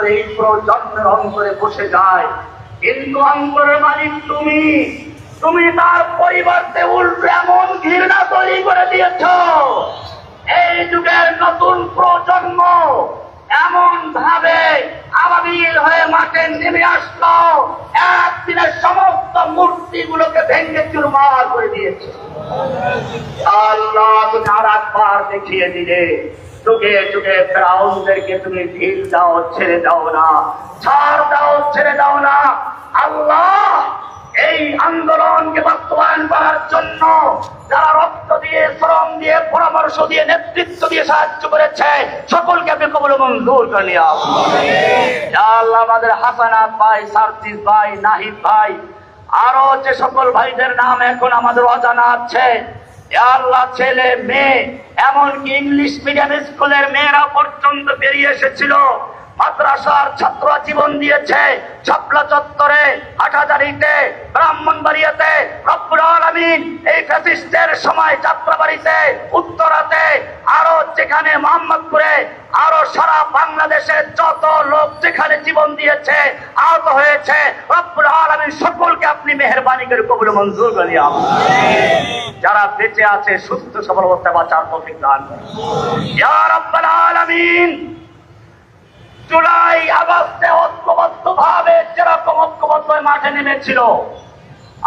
অন্তরে এই প্রজন্মের অন্তরে বসে যায়। কিন্তু অন্তরের মালিক তুমি। তুমি তার পরিবর্তে উল্টো এমন ঘৃণা তৈরি করে দিয়েছ। এই যুগের নতুন প্রজন্ম এমন ভাবে আবাবিল হয়ে মাঠে নেমে আসলো। একদিনের সমস্ত মূর্তি মূর্তিগুলোকে ভেঙে চুরমার করে দিয়েছে। আল্লাহ তুমি আর একবার দেখিয়ে দিলে। যুগে যুগে ফেরাউনদেরকে তুমি ঢিল দাও, ছেড়ে দাও না। ছাড় দাও, ছেড়ে দাও না। আল্লাহ এই আন্দোলনকে বাস্তবায়ন করার জন্য যারা রক্ত দিয়ে, শ্রম দিয়ে, পরামর্শ দিয়ে, নেতৃত্ব দিয়ে সাহায্য করেছে, সকলকে আপনি কবল মঞ্জুর করে নিয়ে আল্লাহ, আমাদের হাসানাত ভাই, সার্জিস ভাই, নাহিদ ভাই, আরও যে সকল ভাইদের নাম এখন আমাদের অজানা আছে ছেলে মেয়ে এমনকি ইংলিশ মিডিয়াম স্কুলের মেয়েরা পর্যন্ত বেরিয়ে এসেছিল। মাদ্রাসার ছাত্র জীবন দিয়েছে ছাপলা চত্বরে হাটাজারিতে ব্রাহ্মণবাড়িয়াতে, রব্বুল আলামিন এই ফ্যাসিস্টের সময় যাত্রাবাড়িতে, উত্তরাতে, আরও যেখানে মোহাম্মদপুরে, আরও সারা বাংলাদেশে যত লোক যেখানে জীবন দিয়েছে, আহত হয়েছে, রব্বুল আলামিন সকলকে আপনি মেহেরবানি করে কবুল মঞ্জুর করে নিয়ে আসুন। যারা বেঁচে আছে, সুস্থ, সবল অবস্থায় বাঁচার আলামিন জুলাই আগস্টে ঐক্যবদ্ধ ভাবে যেরকম ঐক্যবদ্ধ মাঠে নেমেছিল,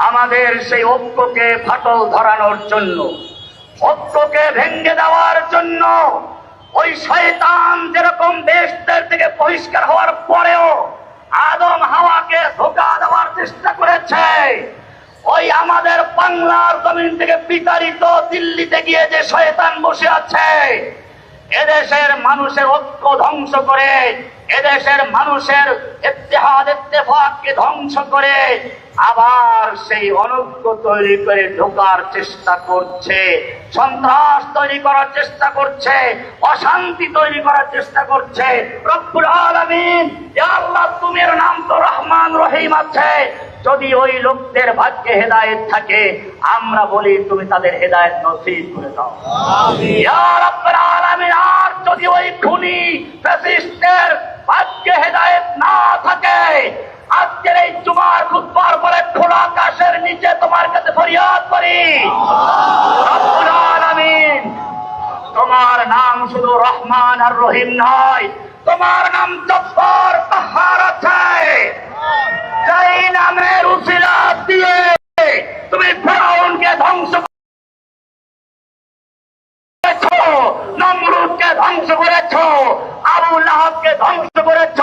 আমাদের সেই ঐক্যকে ফাটল ধরানোর জন্য, ঐক্যকে ভেঙ্গে দেওয়ার জন্য ওই শয়তান যেরকম দেশদের থেকে পরিষ্কার হওয়ার পরেও আদম হাওয়াকে ধোকা দেওয়ার চেষ্টা করেছে, ওই আমাদের বাংলার জমিন থেকে বিতাড়িত দিল্লিতে গিয়ে যে শয়তান বসে আছে, এদেশের মানুষের ঐক্য ধ্বংস করে এদেশের মানুষের ইত্তেফাককে ধ্বংস করে আবার সেই অনৈক্য তৈরি করে ঢোকার চেষ্টা করছে, সন্ত্রাস তৈরি করার চেষ্টা করছে, অশান্তি তৈরি করার চেষ্টা করছে। রব্বুল আলামিন আল্লাহ, তুমির নাম তো রহমান রহিম আছে। যদি ওই লোকদের ভাগ্যে হেদায়েত থাকে আমরা বলি তুমি তাদের হেদায়েত নসিব করে দাও। আর যদি ওই খুনি ফ্যাসিস্টের ভাগ্যে হেদায়েত না থাকে আজকের এই তোমার খুতবার পরে খোলা আকাশের নিচে তোমার কাছে ফরিয়াদ করি। আলামিন তোমার নাম শুধু রহমান আর রহিম নয় তোমার নাম জব্বার পাহাড় আছে। যেই নামের উসিলা দিয়ে তুমি ফেরাউনকে ধ্বংস করেছ নমরুদকে ধ্বংস করেছ আবু লাহাবকে ধ্বংস করেছ।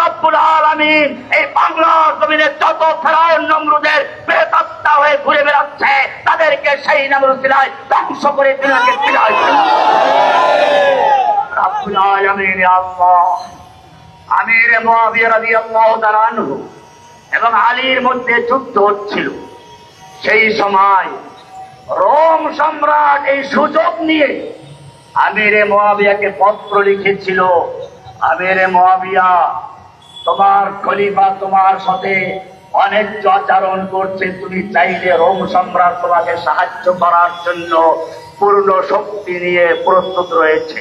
রব্বুল আলামিন এই বাংলার জমিনে যত ফেরাউন নমরুদের প্রেতাত্মা হয়ে ঘুরে বেড়াচ্ছে তাদেরকে সেই নামের উসিলায় ধ্বংস করে বিদায় করে রব্বুল আলামিন আল্লাহ। আমির এবং আলীর মধ্যে যুদ্ধ হচ্ছিল। সেই সময় রোম সম্রাট এই সুযোগ নিয়ে আমিরে মোয়াবিয়াকে পত্র লিখেছিল, আমিরে মোয়াবিয়া তোমার খলিফা তোমার সাথে অনেক আচরণ করছে। তুমি চাইলে রোম সম্রাট তোমাকে সাহায্য করার জন্য পূর্ণ শক্তি নিয়ে প্রস্তুত রয়েছে।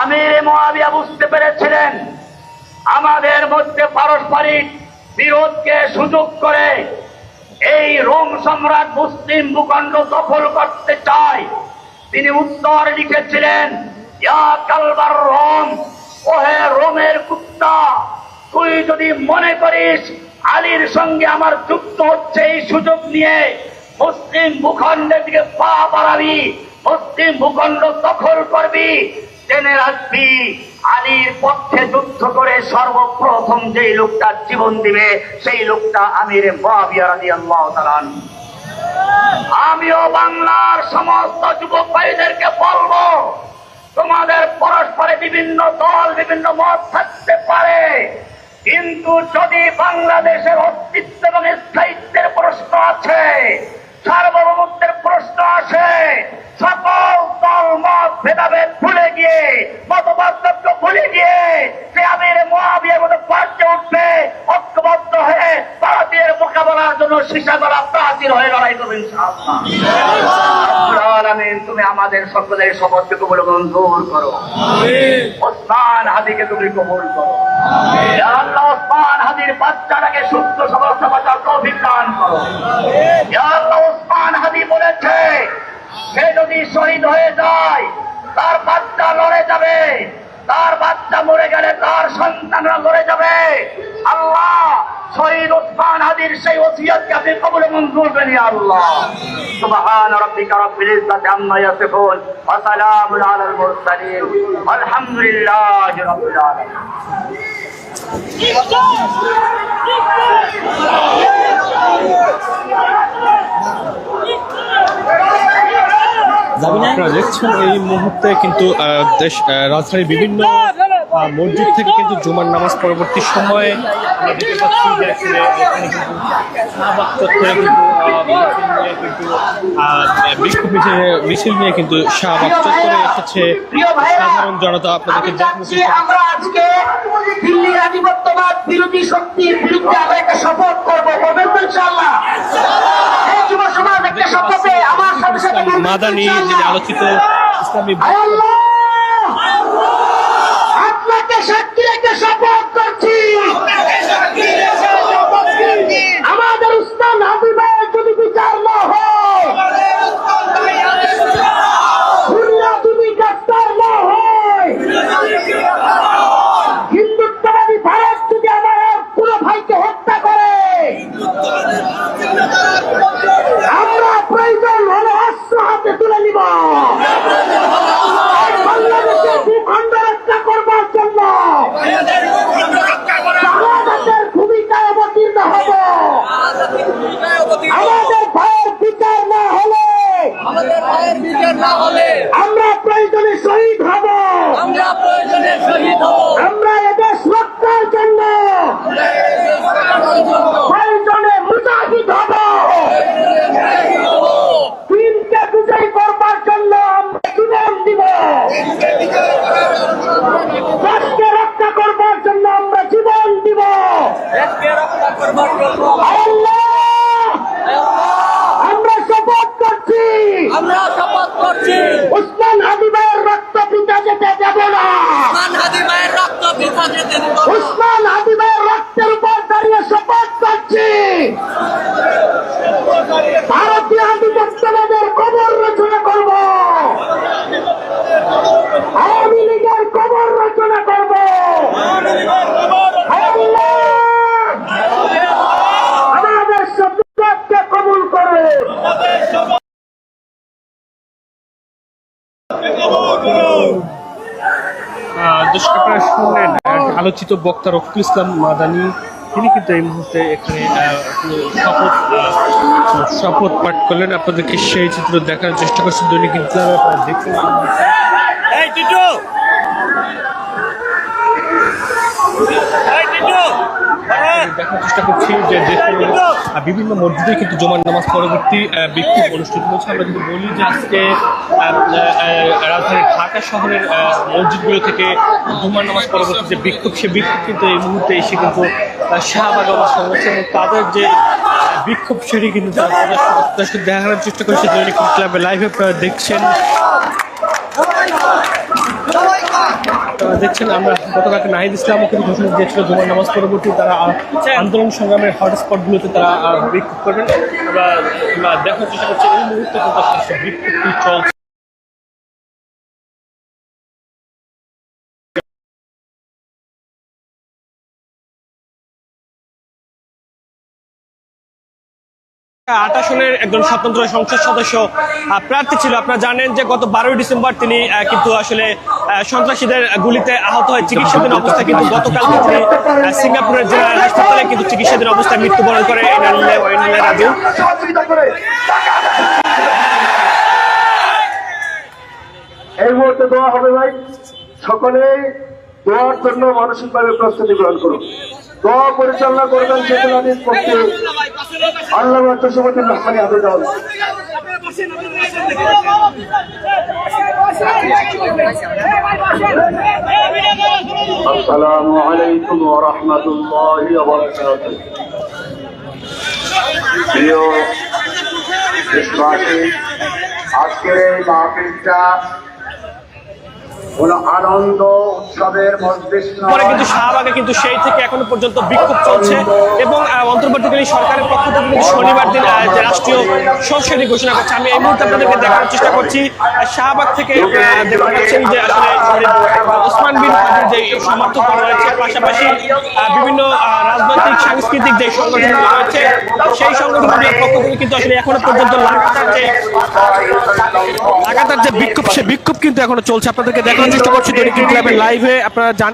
আমির মহাবিয়া বুঝতে পেরেছিলেন, আমাদের মধ্যে পারস্পরিক বিরোধকে সুযোগ করে এই রোম সম্রাট মুসলিম ভূখণ্ড দখল করতে চায়। তিনি উত্তর লিখেছিলেন কালবার রোম, ওহে রোমের কুত্তা তুই যদি মনে করিস আলীর সঙ্গে আমার যুক্ত হচ্ছে এই সুযোগ নিয়ে মুসলিম ভূখণ্ডের দিকে পা বাড়াবি মুসলিম ভূখণ্ড দখল করবি, জেনে রাখবি, আলীর পক্ষে যুদ্ধ করে সর্বপ্রথম যেই লোকটা জীবন দিবে, সেই লোকটা আমির আমিও বাংলার সমস্ত যুবক ভাইদেরকে বলব, তোমাদের পরস্পরে বিভিন্ন দল, বিভিন্ন মত থাকতে পারে, কিন্তু যদি বাংলাদেশের অস্তিত্ব এবং স্থায়িত্বের প্রশ্ন আছে সার্বভৌমত্বের প্রশ্ন আছে সকল দল মত ভেদাভেদ ভুলে গিয়ে মত পার্থক্য ভুলে গিয়ে সে আমির মহাবিয়ের মতো পার্টে উঠবে ঐক্যবদ্ধ হয়ে ভারতীয় মোকাবেলার জন্য করা প্রাচীর হয়ে লড়াই করবে তুমি আমাদের সকলের সমস্ত কবল মঞ্জুর করো। ওসমান হাদিকে তুমি কবুল করো। আল্লাহ ওসমান হাদির বাচ্চাটাকে সুস্থ সমস্ত বাচ্চার তৌফিক দান করো। আল্লাহ হাদি বলেছে, সে যদি শহীদ হয়ে যায়, তার বাচ্চা লড়ে যাবে। তার বাচ্চা মরে গেলে তার সন্তানরা লড়ে যাবে। আল্লাহ শহীদ ওসমান হাদির সেই ওসিয়তকে আপনি কবুল মঞ্জুর ইয়া আল্লাহ। সুবহান রাব্বিকা রাব্বিল ইজ্জাতি আম্মা ইয়াসিফুন ওয়া সালামুন আলাল মুরসালিন। আলহামদুলিল্লাহি রাব্বিল আলামিন। আপনারা দেখছেন এই মুহূর্তে কিন্তু দেশ রাজধানীর বিভিন্ন মসজিদ থেকে কিন্তু জুমার নামাজ পরবর্তী সময়ে আমরা দেখতে পাচ্ছি যে এখানে কিন্তু কিন্তু মিছিল নিয়ে কিন্তু বিক্ষোভ মিছিল- মিছিল নিয়ে কিন্তু শাহবাগ চত্বরে এসেছে সাধারণ জনতা আপনাদেরকে আমরা আজকে দিল্লির আধিপত্যবাদ বিরোধী শক্তির বিরুদ্ধে আমরা একটা শপথ করব করবেন তো যুব সমাজ একটা শপথে আমার সাথে সাথে মাদানি যিনি আলোচিত ইসলামী আপনাকে সাক্ষী রেখে শপথ করছি। আমাদের দর্শক আপনারা শুনলেন আলোচিত বক্তা রফিকুল ইসলাম মাদানি, তিনি কিন্তু এই মুহূর্তে এখানে শপথ শপথ পাঠ করলেন। আপনাদেরকে সেই চিত্র দেখার চেষ্টা করছেন দৈনিক ইনকিলাবে আপনারা দেখছেন দেখার চেষ্টা করছি যে দেশের বিভিন্ন মসজিদে কিন্তু জুমার নামাজ পরবর্তী বিক্ষোভ অনুষ্ঠিত হচ্ছে আমরা কিন্তু বলি যে আজকে রাজধানীর ঢাকা শহরের মসজিদগুলো থেকে জুমার নামাজ পরবর্তী যে বিক্ষোভ সে বিক্ষোভ কিন্তু এই মুহূর্তে এসে কিন্তু শাহবাগ অবস্থান হচ্ছে এবং তাদের যে বিক্ষোভ সেটি কিন্তু দেখানোর চেষ্টা করছে দৈনিক ক্লাবে লাইভে দেখছেন। দেখছেন আমরা গতকালকে নাহিদ ইসলামও কিন্তু ঘোষণা দিয়েছিল জুমার নামাজ পরবর্তী তারা আন্দোলন সংগ্রামের হটস্পটগুলোতে তারা বিক্ষোভ করবেন। আমরা দেখার চেষ্টা করছি এই মুহূর্তে বিক্ষোভটি চলছে। আট আসনের একজন স্বতন্ত্র সংসদ সদস্য প্রার্থী ছিল। আপনারা জানেন যে গত বারোই ডিসেম্বর তিনি কিন্তু আসলে সন্ত্রাসীদের গুলিতে আহত হয় চিকিৎসাধীন অবস্থায় কিন্তু গতকালকে তিনি সিঙ্গাপুরের জেনারেল হাসপাতালে কিন্তু চিকিৎসাধীন অবস্থায় মৃত্যুবরণ করে এই মুহূর্তে দোয়া হবে ভাই। সকলেই দোয়ার জন্য মানসিকভাবে প্রস্তুতি গ্রহণ করুন। দোয়া পরিচালনা করবেন সেগুলো পক্ষে। আল্লাহ চষমতুল রহমানি আবেদন আসসালামু আলাইকুম ওয়া রাহমাতুল্লাহি আজকের এই মাহফিলটা কোন আনন্দ উৎসবের পরে কিন্তু শাহবাগে কিন্তু সেই থেকে এখনও পর্যন্ত বিক্ষোভ চলছে এবং অন্তর্বর্তীকালীন সরকারের পক্ষ থেকে কিন্তু শনিবার দিন যে রাষ্ট্রীয় সংস্কৃতি ঘোষণা করছে আমি এই মুহূর্তে আপনাদেরকে দেখানোর চেষ্টা করছি শাহবাগ থেকে আহ, দেখতে পাচ্ছেন যে আসলে ওসমান বিন হাদির যে সমর্থক রয়েছে পাশাপাশি বিভিন্ন রাজনৈতিক সাংস্কৃতিক যে সংগঠনগুলো রয়েছে সেই সংগঠনগুলোর পক্ষ থেকে কিন্তু আসলে এখনও পর্যন্ত লাগাতার যে লাগাতার যে বিক্ষোভ সে বিক্ষোভ কিন্তু এখনও চলছে। আপনাদেরকে দেখানোর চেষ্টা করছি দৈনিক ক্লাবের লাইভে আপনারা জান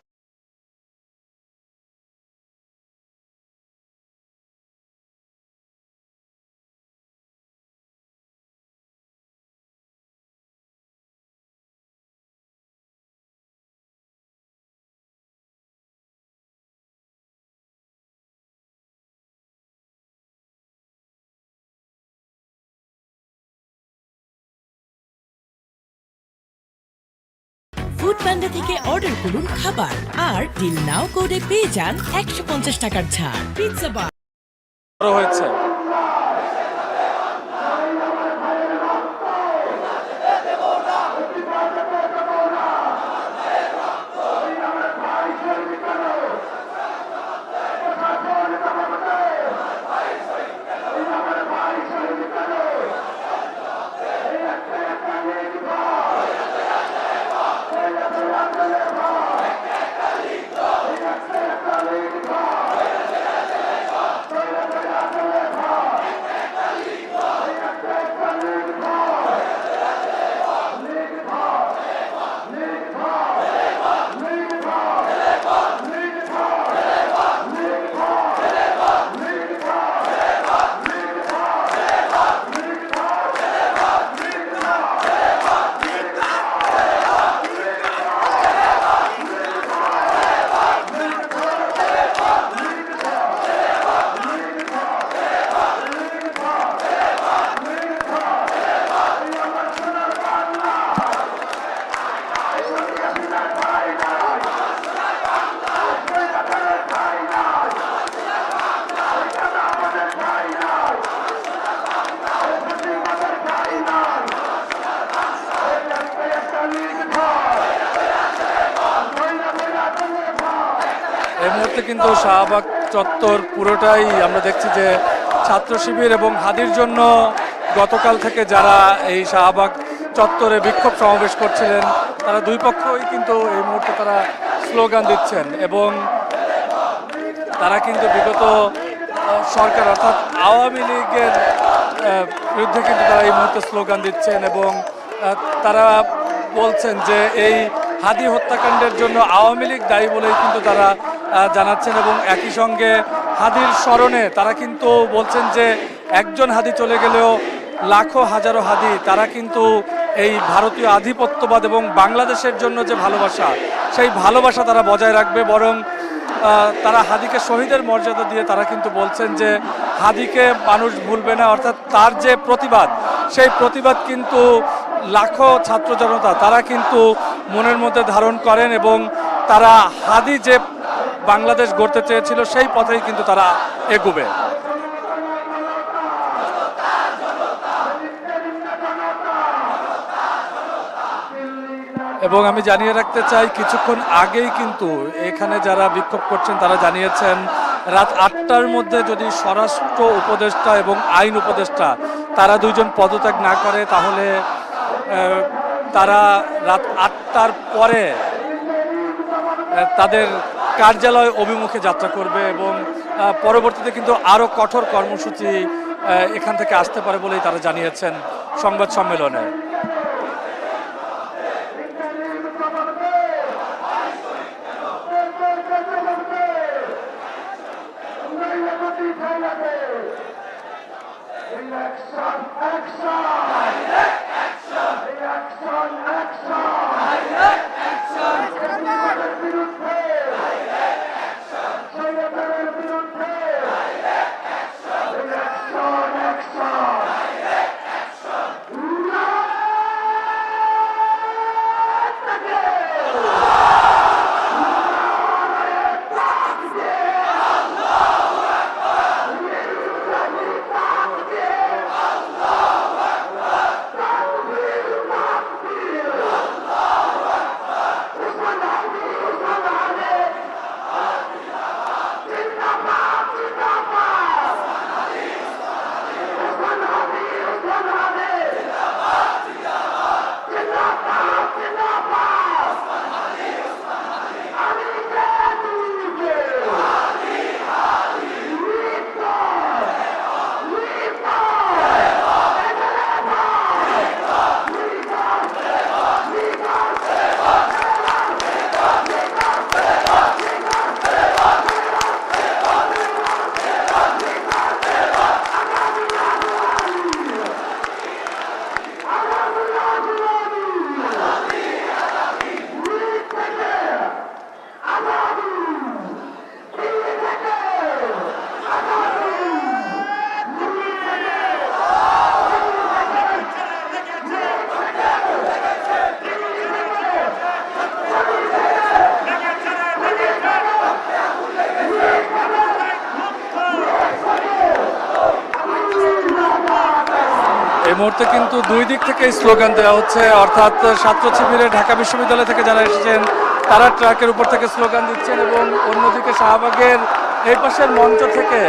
পান্ডা থেকে অর্ডার করুন খাবার। আর ডিল নাও কোডে পেয়ে যান একশো পঞ্চাশ টাকার ছাড়। পিৎজা বার হয়েছে। শাহবাগ চত্বর পুরোটাই আমরা দেখছি যে ছাত্র শিবির এবং হাদির জন্য গতকাল থেকে যারা এই শাহবাগ চত্বরে বিক্ষোভ সমাবেশ করছিলেন, তারা দুই পক্ষই কিন্তু এই মুহূর্তে তারা স্লোগান দিচ্ছেন এবং তারা কিন্তু বিগত সরকার অর্থাৎ আওয়ামী লীগের বিরুদ্ধে কিন্তু তারা এই মুহূর্তে স্লোগান দিচ্ছেন এবং তারা বলছেন যে এই হাদি হত্যাকাণ্ডের জন্য আওয়ামী লীগ দায়ী বলেই কিন্তু তারা জানাচ্ছেন এবং একই সঙ্গে হাদির স্মরণে তারা কিন্তু বলছেন যে একজন হাদি চলে গেলেও লাখো হাজারো হাদি, তারা কিন্তু এই ভারতীয় আধিপত্যবাদ এবং বাংলাদেশের জন্য যে ভালোবাসা, সেই ভালোবাসা তারা বজায় রাখবে বরং তারা হাদিকে শহীদের মর্যাদা দিয়ে তারা কিন্তু বলছেন যে হাদিকে মানুষ ভুলবে না, অর্থাৎ তার যে প্রতিবাদ, সেই প্রতিবাদ কিন্তু লাখো ছাত্র জনতা, তারা কিন্তু মনের মধ্যে ধারণ করেন এবং তারা হাদি যে বাংলাদেশ গড়তে চেয়েছিল, সেই পথেই কিন্তু তারা এগুবে। এবং আমি জানিয়ে রাখতে চাই, কিছুক্ষণ আগেই কিন্তু এখানে যারা বিক্ষোভ করছেন, তারা জানিয়েছেন, রাত আটটার মধ্যে যদি স্বরাষ্ট্র উপদেষ্টা এবং আইন উপদেষ্টা তারা দুইজন পদত্যাগ না করে, তাহলে তারা রাত আটটার পরে তাদের কার্যালয় অভিমুখে যাত্রা করবে এবং পরবর্তীতে কিন্তু আরও কঠোর কর্মসূচি এখান থেকে আসতে পারে বলেই তারা জানিয়েছেন সংবাদ সম্মেলনে Action! Action! মুহূর্তে কিন্তু দুই দিক থেকেই স্লোগান দেওয়া হচ্ছে। অর্থাৎ ছাত্র শিবিরে ঢাকা বিশ্ববিদ্যালয় থেকে যারা এসেছেন, তারা ট্রাকের উপর থেকে স্লোগান দিচ্ছেন এবং অন্যদিকে শাহবাগের এই পাশের মঞ্চ থেকে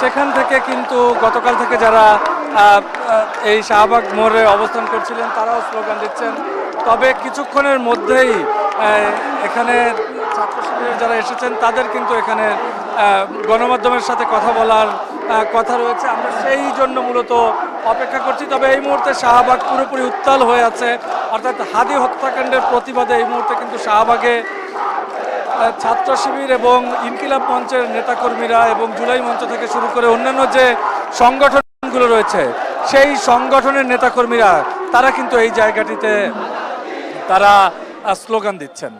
সেখান থেকে কিন্তু গতকাল থেকে যারা এই শাহবাগ মোড়ে অবস্থান করছিলেন, তারাও স্লোগান দিচ্ছেন। তবে কিছুক্ষণের মধ্যেই এখানে ছাত্র শিবিরের যারা এসেছেন, তাদের কিন্তু এখানে গণমাধ্যমের সাথে কথা বলার কথা রয়েছে। আমরা সেই জন্য মূলত অপেক্ষা করছি, তবে এই মুহূর্তে শাহবাগ পুরোপুরি উত্তাল হয়ে আছে। অর্থাৎ হাদি হত্যাকাণ্ডের প্রতিবাদে এই মুহূর্তে কিন্তু শাহবাগে ছাত্র শিবির এবং ইনকিলাব মঞ্চের নেতাকর্মীরা এবং জুলাই মঞ্চ থেকে শুরু করে অন্যান্য যে সংগঠনগুলো রয়েছে, সেই সংগঠনের নেতাকর্মীরা, তারা কিন্তু এই জায়গাটিতে, তারা স্লোগান দিচ্ছেন।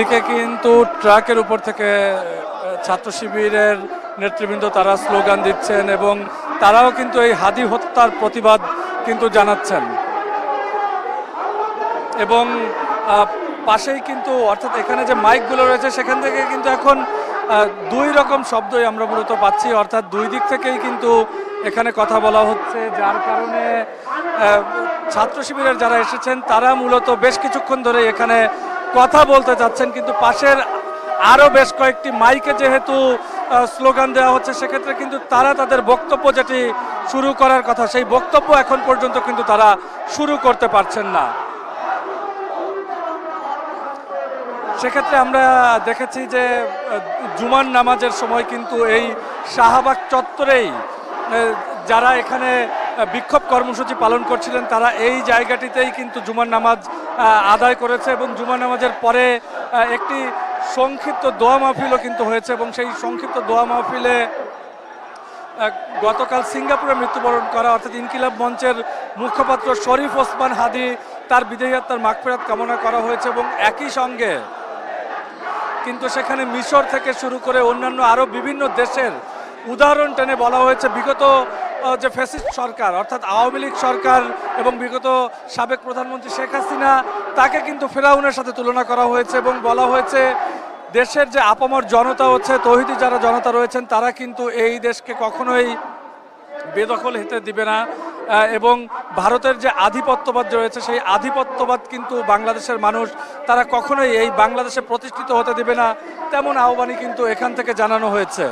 এইদিকে কিন্তু ট্রাকের উপর থেকে ছাত্র শিবিরের নেতৃবৃন্দ তারা স্লোগান দিচ্ছেন এবং তারাও কিন্তু এই হাদি হত্যার প্রতিবাদ কিন্তু জানাচ্ছেন। এবং পাশেই কিন্তু অর্থাৎ এখানে যে মাইকগুলো রয়েছে, সেখান থেকে কিন্তু এখন দুই রকম শব্দই আমরা মূলত পাচ্ছি। অর্থাৎ দুই দিক থেকেই কিন্তু এখানে কথা বলা হচ্ছে, যার কারণে ছাত্র শিবিরের যারা এসেছেন, তারা মূলত বেশ কিছুক্ষণ ধরে এখানে কথা বলতে চাচ্ছেন, কিন্তু পাশের আরও বেশ কয়েকটি মাইকে যেহেতু স্লোগান দেওয়া হচ্ছে, সেক্ষেত্রে কিন্তু তারা তাদের বক্তব্য যেটি শুরু করার কথা, সেই বক্তব্য এখন পর্যন্ত কিন্তু তারা শুরু করতে পারছেন না। সেক্ষেত্রে আমরা দেখেছি যে জুমান নামাজের সময় কিন্তু এই শাহবাগ চত্বরেই যারা এখানে বিক্ষোভ কর্মসূচি পালন করছিলেন, তারা এই জায়গাটিতেই কিন্তু জুমার নামাজ আদায় করেছে এবং জুমার নামাজের পরে একটি সংক্ষিপ্ত দোয়া মাহফিলও কিন্তু হয়েছে এবং সেই সংক্ষিপ্ত দোয়া মাহফিলে গতকাল সিঙ্গাপুরে মৃত্যুবরণ করা, অর্থাৎ ইনকিলাব মঞ্চের মুখপাত্র শরীফ ওসমান হাদি, তার বিদেহী আত্মার মাগফিরাত কামনা করা হয়েছে এবং একই সঙ্গে কিন্তু সেখানে মিশর থেকে শুরু করে অন্যান্য আরও বিভিন্ন দেশের উদাহরণ টেনে বলা হয়েছে। বিগত যে ফ্যাসিস্ট সরকার, অর্থাৎ আওয়ামী লীগ সরকার এবং বিগত সাবেক প্রধানমন্ত্রী শেখ হাসিনা, তাকে কিন্তু ফেরাউনের সাথে তুলনা করা হয়েছে এবং বলা হয়েছে, দেশের যে আপামর জনতা হচ্ছে, তহিদি যারা জনতা রয়েছেন, তারা কিন্তু এই দেশকে কখনোই বেদখল হতে দিবে না। এবং ভারতের যে আধিপত্যবাদ রয়েছে, সেই আধিপত্যবাদ কিন্তু বাংলাদেশের মানুষ, তারা কখনোই এই বাংলাদেশে প্রতিষ্ঠিত হতে দিবে না, তেমন আহ্বানই কিন্তু এখান থেকে জানানো হয়েছে।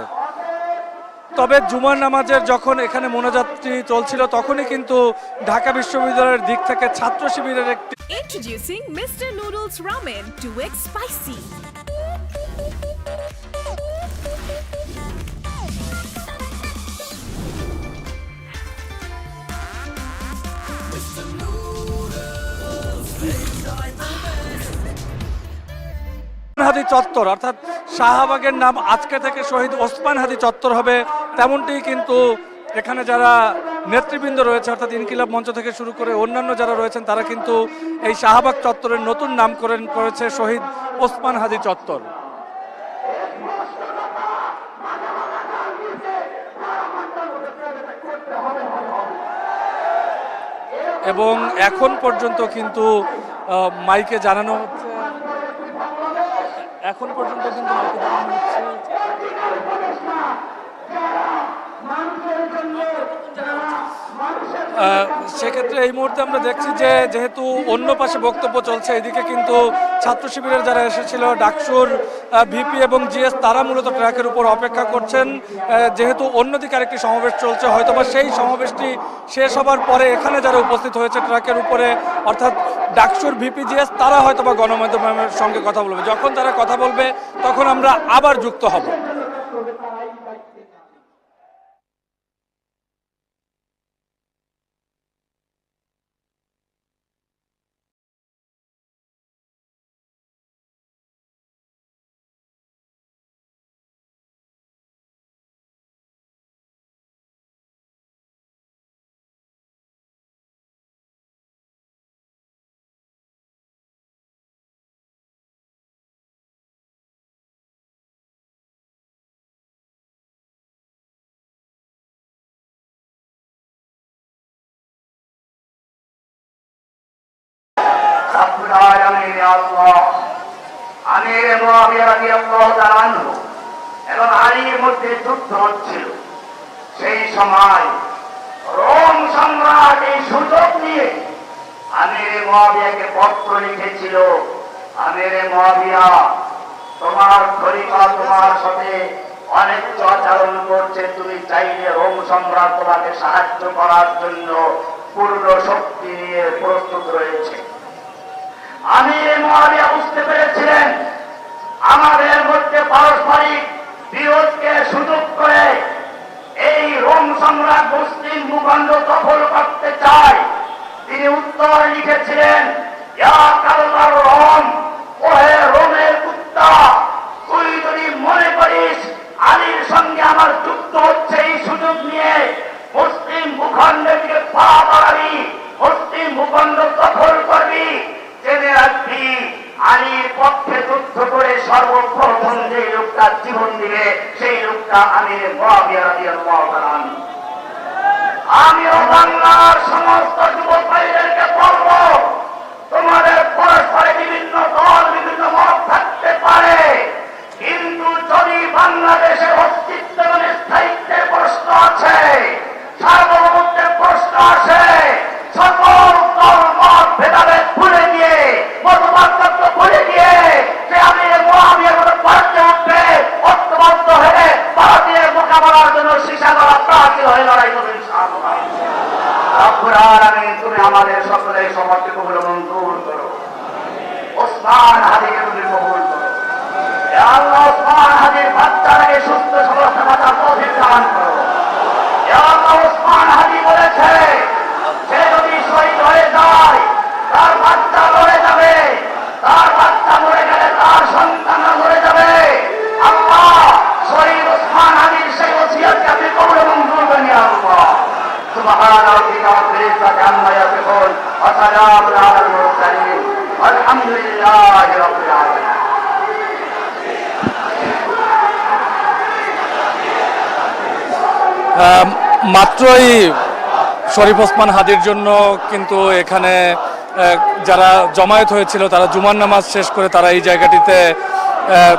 তবে জুমার নামাজের যখন এখানে মনোযাত্রী চলছিল, তখনই কিন্তু ঢাকা বিশ্ববিদ্যালয়ের দিক থেকে ছাত্র শিবিরের একটি Introducing Mr. Noodles Ramen 2x Spicy. হাদি চত্বর, অর্থাৎ শাহবাগের নাম আজকে থেকে শহীদ ওসমান হাদি চত্বর হবে, তেমনটি কিন্তু এখানে যারা নেতৃবৃন্দ রয়েছে, অর্থাৎ ইনকিলাব মঞ্চ থেকে শুরু করে অন্যান্য যারা রয়েছেন, তারা কিন্তু এই শাহবাগ চত্বরের নতুন নামকরণ করেছে শহীদ ওসমান হাদি চত্বর। এবং এখন পর্যন্ত কিন্তু মাইকে জানানো এখন পর্যন্ত কিন্তু সেক্ষেত্রে এই মুহূর্তে আমরা দেখছি যে যেহেতু অন্য পাশে বক্তব্য চলছে, এদিকে কিন্তু ছাত্র শিবিরের যারা এসেছিল, ডাকসুর ভিপি এবং জিএস, তারা মূলত ট্র্যাকের উপর অপেক্ষা করছেন। যেহেতু অন্যদিকে আরেকটি সমাবেশ চলছে, হয়তোবা সেই সমাবেশটি শেষ হবার পরে এখানে যারা উপস্থিত হয়েছে ট্র্যাকের উপরে, অর্থাৎ ডাকসুর ভিপিজিএস, তারা হয়তো বা গণমাধ্যমের সঙ্গে কথা বলবে। যখন তারা কথা বলবে, তখন আমরা আবার যুক্ত হব। তোমার খলিফা তোমার সাথে অনেক আচরণ করছে। তুমি চাইলে রোম সম্রাট সাহায্য করার জন্য পূর্ণ শক্তি নিয়ে প্রস্তুত রয়েছে। আমির মুআবিয়া বুঝতে পেরেছিলেন। আমাদের মধ্যে পারস্পরিক বিরোধকে সুযোগ করে এই রোম সম্রাট মুসলিম ভূখণ্ড দখল করতে চায়। তিনি উত্তর লিখেছিলেন রোম, ওহে রোমের কুত্তা, তুই যদি মনে করিস আলীর সঙ্গে আমার যুদ্ধ হচ্ছে, এই সুযোগ নিয়ে মুসলিম ভূখণ্ডের দিকে পা বাড়াবি, মুসলিম ভূখণ্ড দখল করবি জেনে রাখবি আলীর করে সর্বপ্রথম যে লোকটা জীবন দিবে, সেই লোকটা তাআলা আমিও বাংলার সমস্ত যুবক ভাইদেরকে বলব, তোমাদের পরস্পরে বিভিন্ন দল, বিভিন্ন মত থাকতে পারে, কিন্তু যদি বাংলাদেশের অস্তিত্ব এবং স্থায়িত্বের প্রশ্ন আছে, সার্বভৌমত্বের প্রশ্ন আছে, সকল দল মত ভেদাভেদ ভুলে দিয়ে মতপার্থক্য ভুলে দিয়ে আমাদের সকলের সমর্থ কবুল মঞ্জুর করো। ওসমান হাদিকে তুমি কবুল তার বাচ্চা মরে যাবে, তার বাচ্চা মরে তার মরে যাবে। আল্লাহ শরীর ওসমান সেই আপনি কবুল করে আল্লাহ ওয়া আলাল মুরসালিন, আলহামদুলিল্লাহি রাব্বিল আলামিন। মাত্রই শরীফ ওসমান হাদির জন্য কিন্তু এখানে যারা জমায়েত হয়েছিল, তারা জুমার নামাজ শেষ করে তারা এই জায়গাটিতে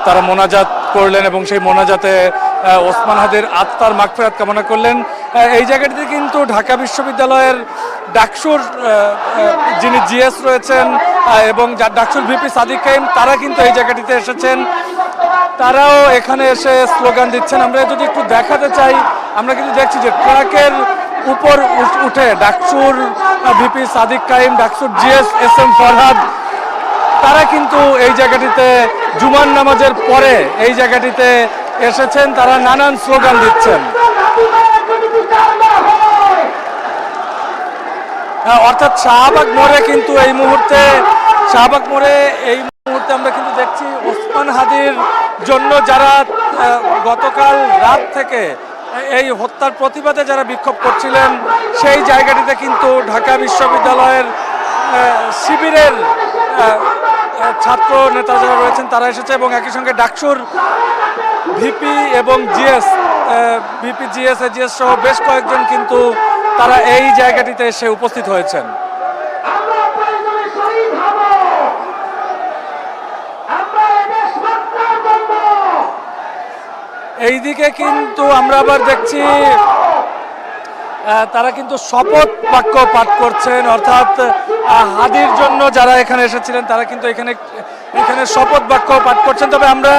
তারা মোনাজাত করলেন এবং সেই মোনাজাতে ওসমান হাদির আত্মার মাগফিরাত কামনা করলেন। এই জায়গাটিতে কিন্তু ঢাকা বিশ্ববিদ্যালয়ের ডাকসুর যিনি জিএস রয়েছেন এবং যার ডাকসুর ভিপি সাদিক কাইম, তারা কিন্তু এই জায়গাটিতে এসেছেন। তারাও এখানে এসে স্লোগান দিচ্ছেন। আমরা যদি একটু দেখাতে চাই, আমরা কিন্তু দেখছি যে ট্রাকের উপর উঠ- ডাকসুর ভিপি সাদিক কাইম ডাকসুর জিএস এস এম ফরহাদ। তারা কিন্তু এই জায়গাটিতে জুমার নামাজের পরে এই জায়গাটিতে এসেছেন তারা নানান স্লোগান দিচ্ছেন। হ্যাঁ, অর্থাৎ শাহবাগ মোড়ে কিন্তু এই মুহূর্তে শাহবাগ মোড়ে এই মুহূর্তে আমরা কিন্তু দেখছি ওসমান হাদির জন্য যারা গতকাল রাত থেকে এই হত্যার প্রতিবাদে যারা বিক্ষোভ করছিলেন, সেই জায়গাটিতে কিন্তু ঢাকা বিশ্ববিদ্যালয়ের শিবিরের ছাত্র নেতা যারা রয়েছেন, তারা এসেছে এবং একই সঙ্গে ডাকসুর ভিপি এবং জিএস ভিপি জিএস জিএস সহ বেশ কয়েকজন কিন্তু তারা এই জায়গাটিতে এসে উপস্থিত হয়েছেন আমরা প্রয়োজনে শহীদ হব আমরা এদেশ রক্ষার জন্য এইদিকে কিন্তু আমরা আবার দেখছি তারা কিন্তু শপথ বাক্য পাঠ করছেন, অর্থাৎ হাদির জন্য যারা এখানে এসেছিলেন, তারা কিন্তু এখানে এখানে শপথ বাক্য পাঠ করছেন। তবে আমরা